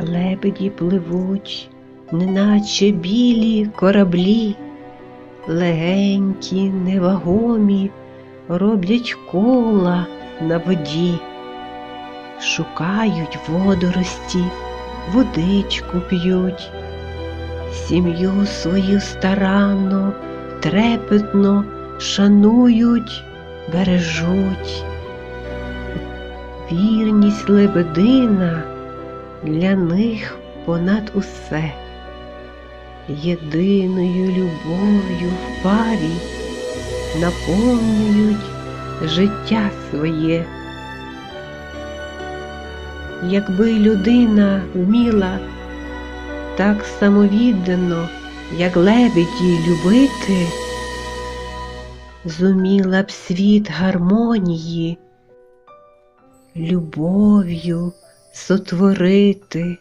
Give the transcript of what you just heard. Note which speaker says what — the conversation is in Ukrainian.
Speaker 1: Лебеді пливуть, неначе білі кораблі, легенькі, невагомі, роблять кола на воді, шукають водорості, водичку п'ють, сім'ю свою старанно, трепетно шанують, бережуть. Вірність лебедина для них понад усе, єдиною любов'ю в парі наповнюють життя своє. Якби людина вміла так самовіддано, як лебеді любити, зуміла б світ гармонії любов'ю сотворити.